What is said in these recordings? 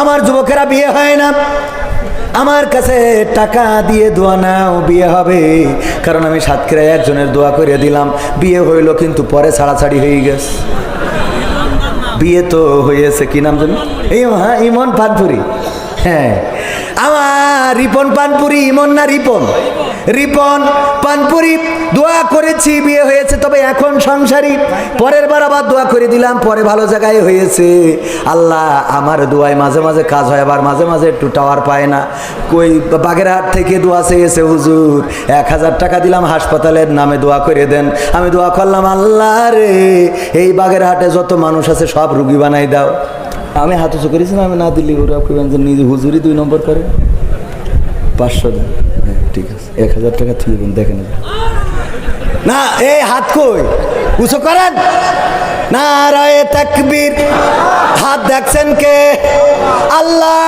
আমার যুবকেরা বিয়ে হয় না। আমার কাছে টাকা দিয়ে দোয়া নাও, বিয়ে হবে। কারণ আমি সাতক্ষীরায় একজনের দোয়া করে দিলাম। বিয়ে হইল কিন্তু পরে ছাড়াছাড়ি হয়ে গেছে। বিয়ে তো হয়েছে, কি নাম জানি? এই হ্যাঁ ইমন পানপুরি। হ্যাঁ। আমার রিপন পানপুরি, ইমন না রিপন? রিপন পানপুরি, দোয়া করেছি, বিয়ে হয়েছে, তবে এখন সংসারী। পরের বার আবার দোয়া করে দিলাম, পরে ভালো জায়গায় হয়েছে। আল্লাহ, আমার দোয়ায় মাঝে মাঝে কাজ হয়, আবার মাঝে মাঝে একটু টাওয়ার পায় না। কই, বাগেরহাট থেকে দোয়া চেয়েছে হুজুর, এক হাজার টাকা দিলাম, হাসপাতালের নামে দোয়া করে দেন। আমি দোয়া করলাম, আল্লাহ রে, এই বাগেরহাটে যত মানুষ আছে, সব রুগী বানাই দাও। আমি হাত উঁচু করেছি না, আমি না দিলি ওরা কইবেন যে নিজে হুজুরি দুই নম্বর করে। পাঁচশো দেন। হ্যাঁ ঠিক আছে। এক হাজার টাকা ঠিক দেখে নেবেন না, এই হাত কই? উঁচু করেন। না রায় তাকবীর। হাত দেখছেন কে? আল্লাহ,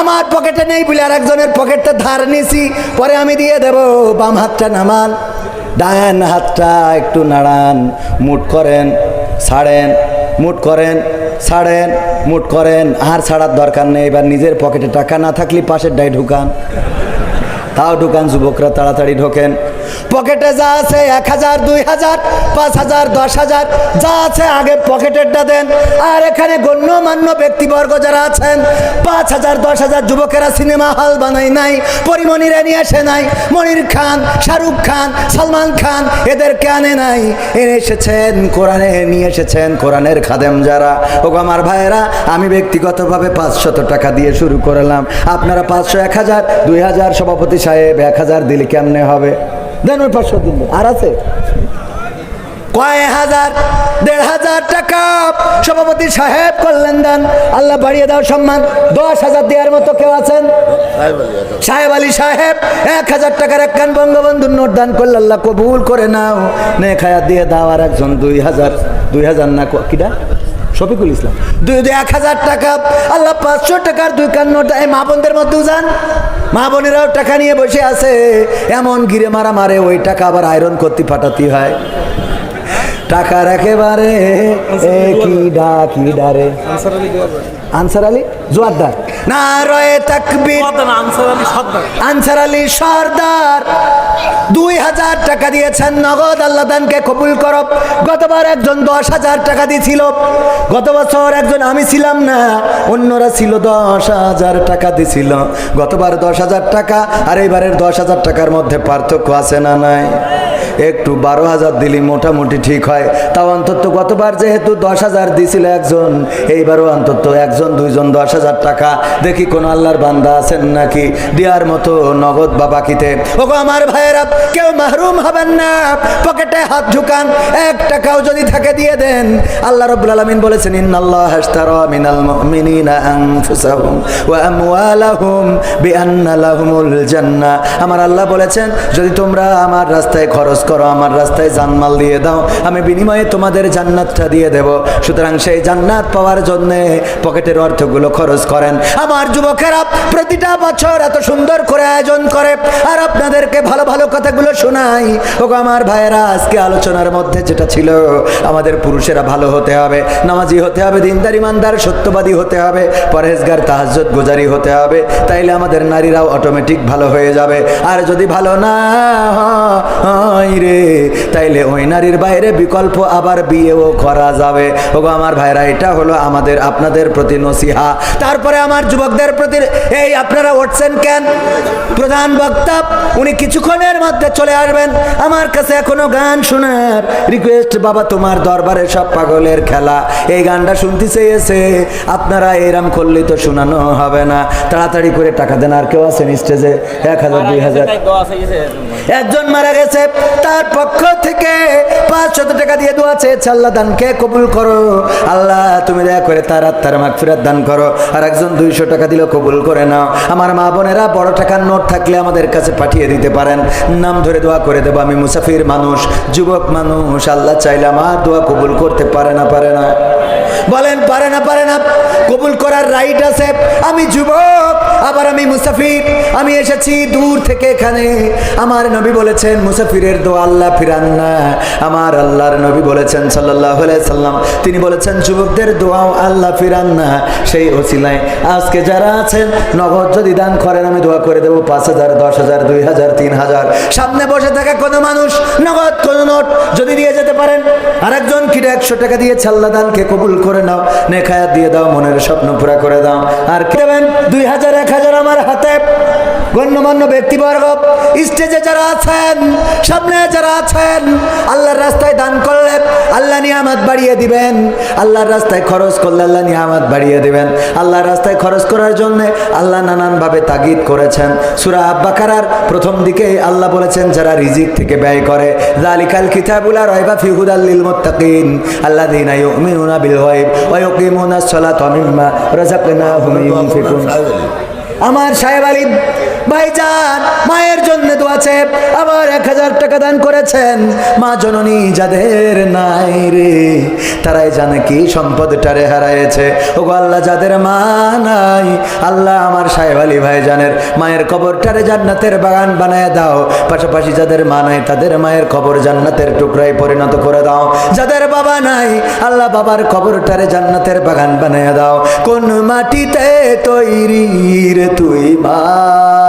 আমার পকেটে নেই বলে আর একজনের পকেটটা ধার নিছি। পরে আমি দিয়ে দেব বাম হাতটা নামান ডান হাতটা একটু নাড়ান। মুট করেন, ছাড়েন, মুট করেন। ছাড়েন, মুট করেন, আর ছাড়ার দরকার নেই। এবার নিজের পকেটে টাকা না থাকলে পাশের ডাই ঢুকান। তাও ঢুকান, যুবকরা তাড়াতাড়ি ঢোকেন। পকেটে যা আছে এক হাজার, দুই হাজার, পাঁচ হাজার, দশ হাজার, যা আছে আগে পকেটেরটা দেন। আর এখানে গণ্যমান্য ব্যক্তিবর্গ যারা আছেন, পাঁচ হাজার, দশ হাজার যুবকেরা সিনেমা হল বানাই নাই, পরিমণিরে নিয়ে আসে নাই, মনির খান, শাহরুখ খান, সালমান খান, এদেরকে আনে নাই। এনে এসেছেন কোরআনে, নিয়ে এসেছেন কোরআনের খাদেম যারা। ও আমার ভাইয়েরা, আমি ব্যক্তিগতভাবে পাঁচশত টাকা দিয়ে শুরু করলাম। আপনারা পাঁচশো, এক হাজার, দুই হাজার সভাপতি সাহেব, এক হাজার দিলে কেমনে হবে? দেন ওই পাঁচশো দিন। আর আছে? কয় হাজার? দেড় হাজার টাকা। সভাপতি সাহেব করলেন দেন। আল্লাহ বাড়িয়ে দাও সম্মান। দশ হাজার দেওয়ার মতো কেউ আছেন? সাহেব আলী সাহেব, এক হাজার টাকার এক কান বঙ্গবন্ধুর নোট দান করলে আল্লাহ কবুল করে নাও। নে খায়া দিয়ে দাও আর একজন দুই হাজার দুই হাজার না কিটা? শফিকুল ইসলাম। দুই দুই এক হাজার টাকা, আল্লাহ পাঁচশো টাকার দুই কান্নটা নোট এই মা বোনদের মধ্যেও যান। মা বোনেরাও টাকা নিয়ে বসে আছে। এমন গিরে মারা মারে ওই টাকা আবার আয়রন করতে পাঠাতে হয়। টাকার একেবারে কি ডা কি ডারে আনসার আলী জোয়ারদার না রয়ে তাকবীর। আনসার আলী সর্দার। দুই হাজার টাকা দিয়েছেন নগদ আল্লাহ দানকে কবুল করো। গতবার একজন দশ হাজার টাকা দিয়েছিল গত বছর একজন আমি ছিলাম না অন্যরা ছিল দশ হাজার টাকা দিছিল। গতবার দশ হাজার টাকা আর এইবারের দশ হাজার টাকার মধ্যে পার্থক্য আছে না নাই? একটু বারো হাজার দিলি মোটামুটি ঠিক হয়। তাও অন্তত গতবার যেহেতু দশ হাজার দিছিল একজন, এইবারও অন্তত একজন, দুইজন দশ হাজার টাকা। দেখি কোন আল্লাহর বান্দা আছেন নাকি? দেওয়ার মতো নগদ বা বাকিতে ওগো আমার ভাইয়েরা, কেউ মাহরুম হবেন না। পকেটে হাত ঢুকান, এক টাকাও যদি থাকে দিয়ে দেন। আল্লাহ রব্বুল আলামিন বলেছেন, ইন্নাল্লাহ হাশতারা মিনাল মুমিনিনা আনফুসাহুম ওয়া আমওয়ালাহুম বিআন্না লাহুমুল জান্নাহ। আমার আল্লাহ বলেছেন, যদি তোমরা আমার রাস্তায় খরচ করো, আমার রাস্তায় জানমাল দিয়ে দাও, আমি বিনিময়ে তোমাদের জান্নাতটা দিয়ে দেব। সুতরাং সেই জান্নাত পাওয়ার জন্য পকেটের অর্থগুলো খরচ করেন। আমার যুবকেরা প্রতিটা বছর এত সুন্দর করে আয়োজন করে, আর আপনাদেরকে ভালো ভালো কথাগুলো শোনাই। ওগো আমার ভাইয়েরা, আজকে আলোচনার মধ্যে যেটা ছিল, আমাদের পুরুষেরা ভালো হতে হবে, নামাজি হতে হবে, দিনদার, ইমানদার, সত্যবাদী হতে হবে, পরহেজগার তাহাজ্জত গুজারি হতে হবে, তাইলে আমাদের নারীরাও অটোমেটিক ভালো হয়ে যাবে। আর যদি ভালো না হয় রে তাইলে ওই নারীর বাইরে বিকল্প আবার বিয়েও করা যাবে। ওগো আমার ভাইরা, এটা হলো আমাদের, আপনাদের প্রতি নসিহা। তারপরে আমার যুবকদের প্রতি, এই আপনারা উঠছেন কেন? প্রধান বক্তা, উনি কিছুক্ষণের মধ্যে চলে আসবেন। আমার কাছে এখনও গান শোনার রিকোয়েস্ট বাবা তোমার দরবারে সব পাগলের খেলা। এই গানটা শুনতে চেয়েছে, আপনারা এরাম করলে তো শোনানো হবে না। তাড়াতাড়ি করে টাকা দেন, আর কেউ আছেন স্টেজে এক হাজার, দুই হাজার। একজন মারা গেছে। তার পক্ষ থেকে পাঁচশত টাকা দিয়ে দোয়া চেয়েছে, আল্লাহ দানকে কবুল করো? আল্লাহ, তুমি দয়া করে তার আত্মার মাগফিরাত দান করো। আর একজন দুইশো টাকা দিলেও কবুল করে নাও। আমার মা বোনেরা, বড় টাকার নোট থাকলে আমাদের কাছে পাঠিয়ে দিতে পারেন। নাম ধরে দোয়া করে দেবো, আমি মুসাফির মানুষ, যুবক মানুষ। আল্লাহ চাইলে আমার দোয়া কবুল করতে পারে না পারে না। বলেন, পারে না পারে না। কবুল করার রাইট আছে। আমি যুবক আবার আমি মুসাফির, আমি এসেছি দূর থেকে এখানে। আমার নবী বলেছেন, মুসাফিরের দোয়া আল্লাহ ফিরান না। আমার আল্লাহর নবী বলেছেন সাল্লাহ সাল্লাম, তিনি বলেছেন, যুবকদের দোয়াও আল্লাহ ফিরান না। সেই ওসিলায় আজকে যারা আছেন, নগদ যদি দান করেন, আমি দোয়া করে দেবো পাঁচ হাজার, দশ হাজার, দুই হাজার, তিন হাজার। সামনে বসে থাকা কোনো মানুষ, নগদ কোনো নোট যদি দিয়ে যেতে পারেন, আরেকজন কিটা একশো টাকা দিয়ে ছাল্লা দানকে কবুল করে নাও, নেখায়াত দিয়ে দাও, মনের স্বপ্ন পুরা করে দাও। আর কি দেবেন? দুই হাজার, এক হাজার আমার হাতে। গণ্যমান্য ব্যক্তিবর্গ, স্টেজে যারা আছেন, সামনে যারা আছেন, আল্লাহর রাস্তায় দান করলে আল্লাহ নিয়ামত বাড়িয়ে দিবেন। আল্লাহর রাস্তায় খরচ করলে আল্লাহ নিয়ামত বাড়িয়ে দিবেন। আল্লাহর রাস্তায় খরচ করার জন্য আল্লাহ নানানভাবে তাগিদ করেছেন। সুরা আব্বাকারার প্রথম দিকে আল্লাহ বলেছেন, যারা রিজিক থেকে ব্যয় করে জালিকাল কিতাবুলা রয়বা ফি হুদাল্লিল মুত্তাকিন, আল্লাযীনা ইউমিনুনা বিল গায়ব ওয়া ইউকিমুনাস সালাতা মিম্মা রাযাকনাহুম ইউনফিকুন। আমার সাহেব আলী ভাইজান, মায়ের জন্য দোয়াছে আবার এক হাজার টাকা দান করেছেন। মা জননী যাদের নাই রে, তারাই জানে কি সম্পদটারে হারাইছে। ও গো আল্লাহ, যাদের মা নাই, আল্লাহ আমার সাহেব আলী ভাইজানের মায়ের কবরটারে জান্নাতের বাগান বানায় দাও। পাশাপাশি যাদের মা নাই, তাদের মায়ের কবর জান্নাতের টুকরায় পরিণত করে দাও। যাদের বাবা নাই, আল্লাহ বাবার কবরটারে জান্নাতের বাগান বানায় দাও। কোন মাটিতে তৈরি রে তুই মা?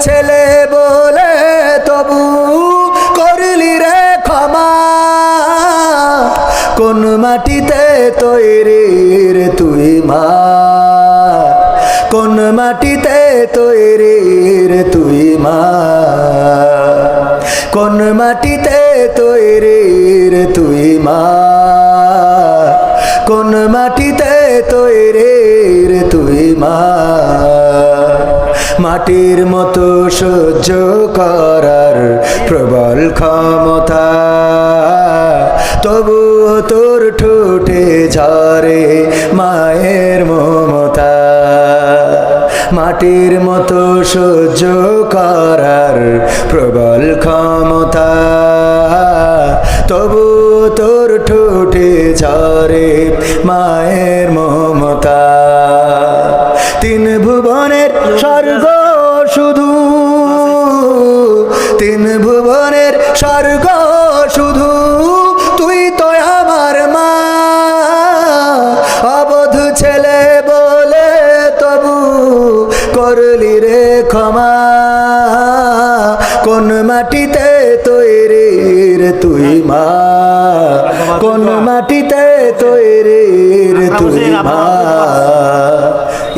ছেলে বলে তবু করলি রে ক্ষমা। কোন মাটিতে তৈরি রে তুই মা? কোন মাটিতে তৈরি রে তুই মা? কোন মাটিতে তৈরি রে তুই মা? কোন মাটিতে তৈরি রে তুই মা? মাটির মতো সহ্য করার প্রবল ক্ষমতা। তবু তোর ঠোঁটে ঝরে মায়ের মমতা। মাটির মতো সহ্য করার প্রবল ক্ষমতা। তবু তোর ঠোঁটে ঝরে মায়ের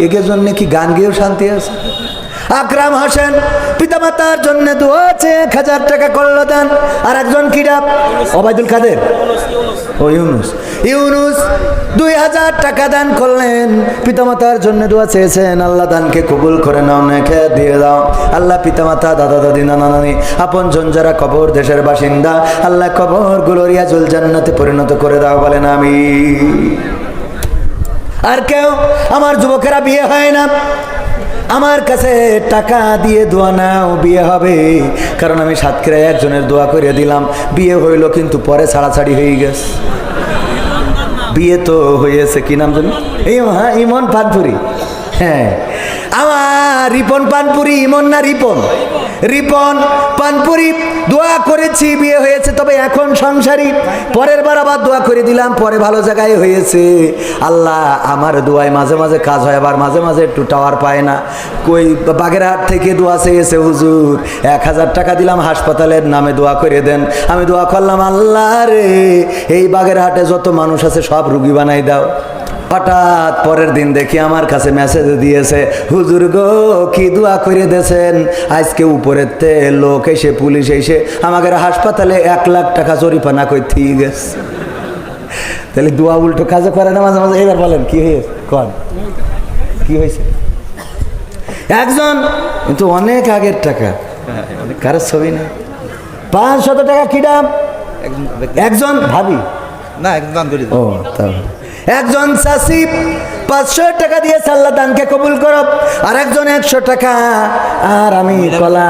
একে জন্য কি গান গেয়েও শান্তি আছে? আকরাম হোসেন, পিতামাতার জন্য দোয়া আছে, এক হাজার টাকা করল আর একজন কিরা ওবায়দুল কাদের। ও ইউনুস। ইউনুস, দুই হাজার টাকা দান করলেন। পিতামাতার জন্য দোয়া চেয়েছেন, আল্লাহ দানকে কবুল করে নাও নেখে দিয়ে দাও। আল্লাহ পিতামাতা, দাদা, দাদি, নানা, নানি, আপন জন যারা কবর দেশের বাসিন্দা, আল্লাহ কবরগুলো রিয়াজুল জান্নাতে পরিণত করে দাও বলেন আমি আর কেউ আমার যুবকেরা বিয়ে হয় না। আমার কাছে টাকা দিয়ে দোয়া নাও, বিয়ে হবে। কারণ আমি সাতক্ষীরায় একজনের দোয়া করে দিলাম। বিয়ে হইল কিন্তু পরে ছাড়াছাড়ি হয়ে গেছে। বিয়ে তো হয়েছে কি নাম জানি? এই হ্যাঁ ইমন পানপুরি হ্যাঁ। আমার রিপন পানপুরি, ইমন না রিপন? রিপন পানপুরি, দোয়া করেছি, বিয়ে হয়েছে, তবে এখন সংসারী। পরের বার আবার দোয়া করে দিলাম, পরে ভালো জায়গায় হয়েছে। আল্লাহ, আমার দোয়ায় মাঝে মাঝে কাজ হয়, আবার মাঝে মাঝে একটু টাওয়ার পায় না। কই, বাগেরহাট থেকে দোয়া চেয়েছে হুজুর। এক হাজার টাকা দিলাম, হাসপাতালের নামে দোয়া করে দেন। আমি দোয়া করলাম, আল্লাহ রে, এই বাগেরহাটে যত মানুষ আছে, সব রুগী বানাই দাও। হঠাৎ পরের দিন দেখি আমার কাছে মেসেজ দিয়েছে হুজুর গো কি দোয়া করে দেছেন আজকে উপরের তে লোক এসে পুলিশ এসে আমাদের হাসপাতালে এক লাখ টাকা জরিপানা করে ঠিক গেছে। তাহলে দোয়া উল্টো কাজও করে না মাঝে মাঝে? এবার বলেন কি হয়েছে? কন? কি হয়েছে? একজন কিন্তু অনেক আগের টাকা। কারোর ছবি না। পাঁচ শত টাকা কি দাম? একজন ভাবি? না একজন দান। ও তাহলে। একজন চাষি পাঁচশো টাকা দিয়ে সাল্লা দানকে কবুল করো আর একজন একশো টাকা আর আমি কলা।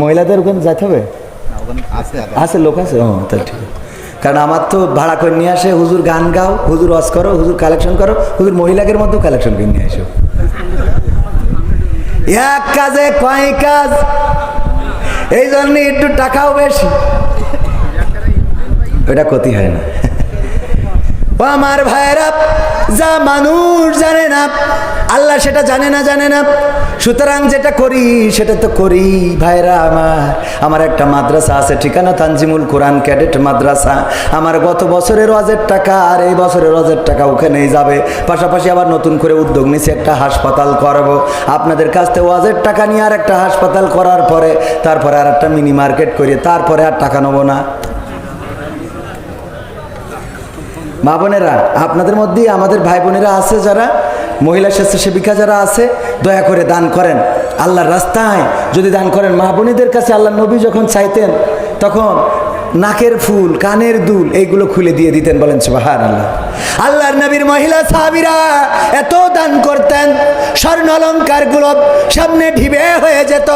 মহিলাদের ওখানে যাইতে হবে? আছে লোক আছে? ও তাহলে ঠিক আছে। কারণ আমার তো ভাড়া করে নিয়ে আসে হুজুর গান গাও হুজুর ওয়াজ করো হুজুর কালেকশন করো হুজুর মহিলাদের মধ্যেও কালেকশন করে নিয়ে আসো। এক কাজে কয় কাজ? এই জন্য একটু টাকাও বেশি। ওটা ক্ষতি হয় না। ও আমার ভাইয়েরা, যা মানুষ জানে না, আল্লাহ সেটা জানে না জানে না। সুতরাং যেটা করি, সেটা তো করি ভাইরা আমার। আমার একটা মাদ্রাসা আছে, ঠিকানা তানজিমুল কোরআন, ক্যাডেট মাদ্রাসা। আমার গত বছরের ওয়াজের টাকা, আর এই বছরের ওয়াজের টাকা ওখানেই যাবে। পাশাপাশি আবার নতুন করে উদ্যোগ নিছি, একটা হাসপাতাল করব। আপনাদের কাছ থেকে ওয়াজের টাকা নিয়ে আর একটা হাসপাতাল করার পরে, তারপরে আর একটা মিনি মার্কেট করে, তারপরে আর টাকা নেব না। মা বোনেরা, আপনাদের মধ্যেই আমাদের ভাই বোনেরা আছে যারা, মহিলা স্বেচ্ছাসেবিকা যারা আছে, দয়া করে দান করেন। আল্লাহর রাস্তায় যদি দান করেন, মা বোনেদের কাছে আল্লাহ নবী যখন চাইতেন, তখন নাকের ফুল, কানের দুল, এইগুলো খুলে দিয়ে দিতেন বলেন সুবাহান আল্লাহ আল্লাহর নবীর মহিলা সাহাবিরা এত দান করতেন, স্বর্ণ অলঙ্কারগুলো সামনে ঢিবে হয়ে যেত।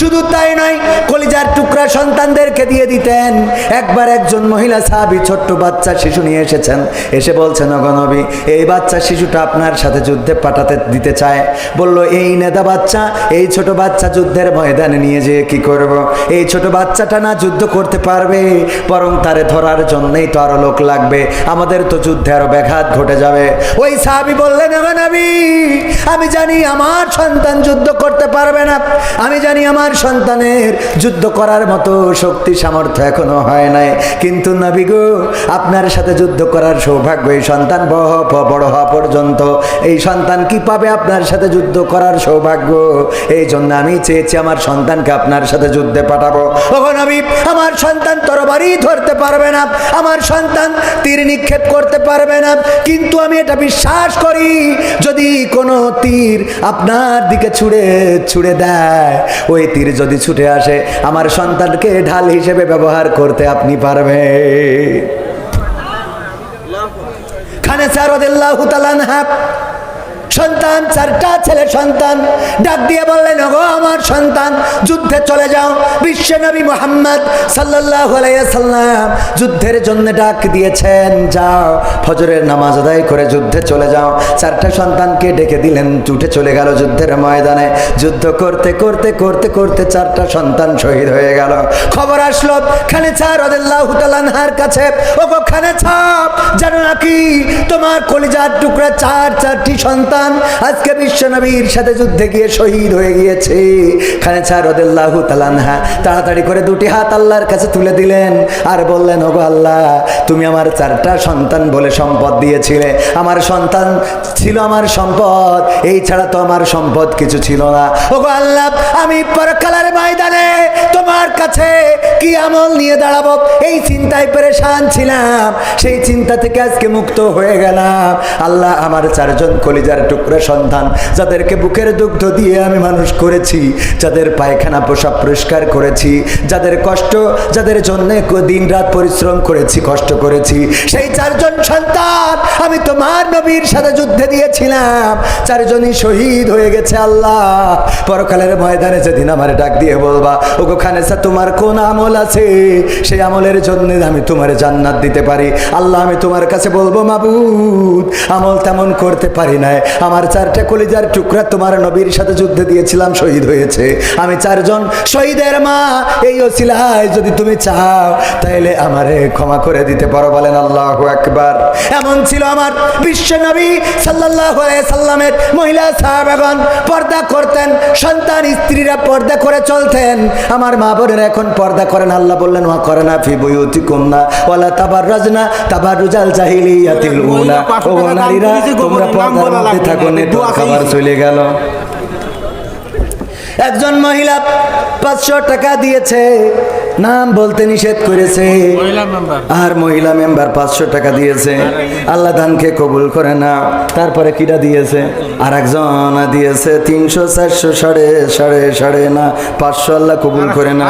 শুধু তাই নয়, কলিজার টুকরা সন্তানদেরকে দিয়ে দিতেন। একবার একজন মহিলা সাহাবি ছোট্ট বাচ্চা শিশু নিয়ে এসেছেন। এসে বলছেন অগনবী এই বাচ্চা শিশুটা আপনার সাথে যুদ্ধে পাঠাতে দিতে চায়। বলল, এই নেতা বাচ্চা, এই ছোট বাচ্চা যুদ্ধের ময়দানে নিয়ে যেয়ে কি করব? এই ছোট বাচ্চাটা না যুদ্ধ করতে পারবে, বরং তারে ধরার জন্যই তো আরও লোক লাগবে। আমাদের তো যুদ্ধে আরও ব্যাঘাত ঘটে যাবে। ওই সাহাবি বললেন, "আমার নবী, আমি জানি আমার সন্তান যুদ্ধ করতে পারবে না। আমি জানি আমার সন্তানের যুদ্ধ করার মতো শক্তি, সামর্থ্য এখনও হয় নাই। কিন্তু নবী গো, আপনার সাথে যুদ্ধ করার সৌভাগ্য এই সন্তান বহ- বড় হওয়া পর্যন্ত। এই সন্তান কি পাবে আপনার সাথে যুদ্ধ করার সৌভাগ্য? এই জন্য আমি চেয়েছি আমার সন্তানকে আপনার সাথে যুদ্ধে পাঠাবো। ও নবী, আমার সন্তান তরবারি ধরতে পারবে না। আমার সন্তান তীর নিক্ষেপ করতে পারবে না। কিন্তু আমি এটা বিশ্বাস করি, যদি কোনো তীর আপনার দিকে ছুড়ে ছুড়ে দেয়, ওই তীর যদি ছুটে আসে, আমার সন্তানকে ঢাল হিসেবে ব্যবহার করতে আপনি পারবে। খানে চারদিল্লাহ তালানহা সন্তান, চারটা ছেলে সন্তান। ডাক দিয়ে বললেন গো আমার সন্তান, যুদ্ধে চলে যাও। বিশ্ব নবী মোহাম্মদ সাল্লাহ সাল্লাম যুদ্ধের জন্য ডাক দিয়েছেন, যাও, ফজরের নামাজ আদায় করে যুদ্ধে চলে যাও। চারটা সন্তানকে ডেকে দিলেন, উঠে চলে গেল যুদ্ধের ময়দানে। যুদ্ধ করতে করতে করতে করতে চারটা সন্তান শহীদ হয়ে গেল। খবর আসলো খানে ছাড় রদেল্লাহ তালানহার কাছে ও গো খানে ছাপ জানো নাকি তোমার কলিজার টুকরা চার, চারটি সন্তান আজকে বিশ্বনবীর সাথে যুদ্ধে গিয়ে শহীদ হয়ে গিয়েছে। তালানহা তাড়াতাড়ি করে দুটি হাত আল্লাহর কাছে তুলে দিলেন। আর বললেন, ওগো আল্লাহ, তুমি আমার চারটা সন্তান বলে সম্পদ দিয়েছিলে। আমার সন্তান ছিল আমার সম্পদ। এই ছাড়া তো আমার সম্পদ কিছু ছিল না। ওগো আল্লাহ, আমি পরকালের ময়দানে তোমার কাছে কি আমল নিয়ে দাঁড়াবো? এই চিন্তায় পরেশান ছিলাম। সেই চিন্তা থেকে আজকে মুক্ত হয়ে গেলাম। আল্লাহ আমার চারজন কলিজার টুকরা সন্তান যাদেরকে বুকের দুগ্ধ দিয়ে আমি মানুষ করেছি, যাদের পায়খানা পোশাক পরিষ্কার করেছি, যাদের কষ্ট, যাদের জন্য দিন রাত পরিশ্রম করেছি, কষ্ট করেছি। সেই চারজন সন্তান আমি তোমার নবীর সাথে যুদ্ধে দিয়েছিলাম। চারজনই শহীদ হয়ে গেছে আল্লাহ। পরকালের ময়দানে যেদিন আমার ডাক দিয়ে বলবা, ওগো খানেসা, তোমার কোন আমল আছে? সেই আমলের জন্য আমি তোমার জান্নাত দিতে পারি। আল্লাহ, আমি তোমার কাছে বলব, মাবুদ, আমল তেমন করতে পারি নাই। আমার চারটা কলিজার টুকরা তোমার নবীর সাথে যুদ্ধে দিয়েছিলাম শহীদ হয়েছে। আমি চারজন শহীদের মা এই ওসিলায় যদি তুমি চাও তাহলে আমারে ক্ষমা করে দিতে পারো বলেন আল্লাহ একবার এমন ছিল আমার বিশ্ব নবী সাল্লাহ সাল্লামের মহিলা সাহাবাগন পর্দা করতেন সন্তান স্ত্রীরা পর্দা করে চলতেন। আমার মা বোনেরা এখন পর্দা করেন আল্লাহ বললেন ওয়া করে না ফি বইউতি কন্যা ওয়ালা তাবার রাজনা তাবার রুজাল জাহিলিয়াতিল উলা ও নারীরা তোমরা পর্দার মধ্যে থাকো নেটওয়ার্ক খাবার চলে গেল। একজন মহিলা পাঁচশো টাকা দিয়েছে নাম বলতে নিষেধ করেছে। আর মহিলা মেম্বার পাঁচশো টাকা দিয়েছে। আল্লাহ দানকে কবুল করে না তারপরে কিটা দিয়েছে? আর একজন দিয়েছে তিনশো চারশো সাড়ে সাড়ে সাড়ে না পাঁচশো আল্লাহ কবুল করে না